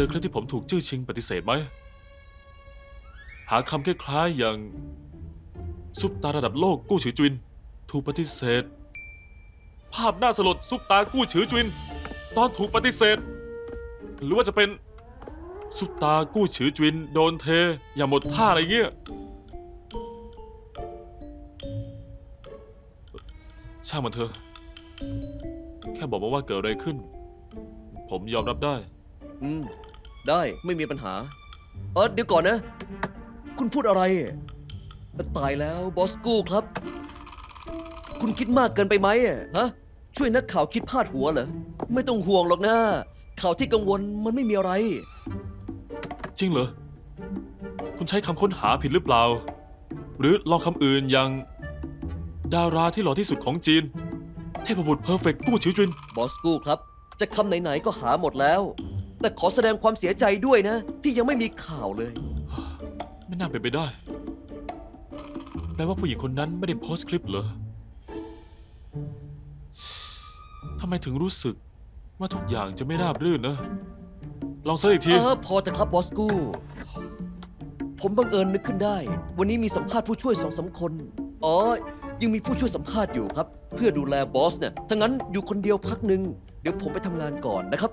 จอคลิปที่ผมถูกจื้อชิงปฏิเสธไหม หาคำคล้ายๆอย่าง ซุปตาระดับโลกกู้ฉือจุน ถูกปฏิเสธ ภาพน่าสลดซุปตากู้ฉือจุน ตอนถูกปฏิเสธ หรือว่าจะเป็น ซุปตากู้ฉือจุนโดนเท อย่างหมดท่าอะไรเงี้ยช่างมันเถอะ แค่บอกมาว่าเกิดอะไรขึ้น ผมยอมรับได้ อืม ได้ไม่มีปัญหา เออเดี๋ยวก่อนนะ คุณพูดอะไร ตายแล้วบอสกู้ครับ คุณคิดมากเกินไปไหมอะฮะ ช่วยนักข่าวคิดพลาดหัวเหรอ ไม่ต้องห่วงหรอกนะข่าวที่กังวลมันไม่มีอะไร จริงเหรอ คุณใช้คำค้นหาผิดหรือเปล่า หรือลองคำอื่นอย่าง ดาราที่หล่อที่สุดของจีน เทพบุตรเพอร์เฟกต์กู้ชิวจินบอสกู้ครับ จะคำไหนๆก็หาหมดแล้ว แต่ขอแสดงความเสียใจด้วยนะ ที่ยังไม่มีข่าวเลย ไม่น่าเป็นไปได้ แปลว่าผู้หญิงคนนั้นไม่ได้โพสต์คลิปเหรอทำไมถึงรู้สึกว่าทุกอย่างจะไม่ราบรื่นนะ ลองเสิร์ชอีกที เออพอจะครับบอสกู้ผมบังเอิญนึกขึ้นได้ วันนี้มีสัมภาษณ์ผู้ช่วยสองสามคน อ๋อ ยังมีผู้ช่วยสัมภาษณ์อยู่ครับ เพื่อดูแลบอสเนี่ยถ้างั้นอยู่คนเดียวพักหนึ่งเดี๋ยวผมไปทำงานก่อนนะครับ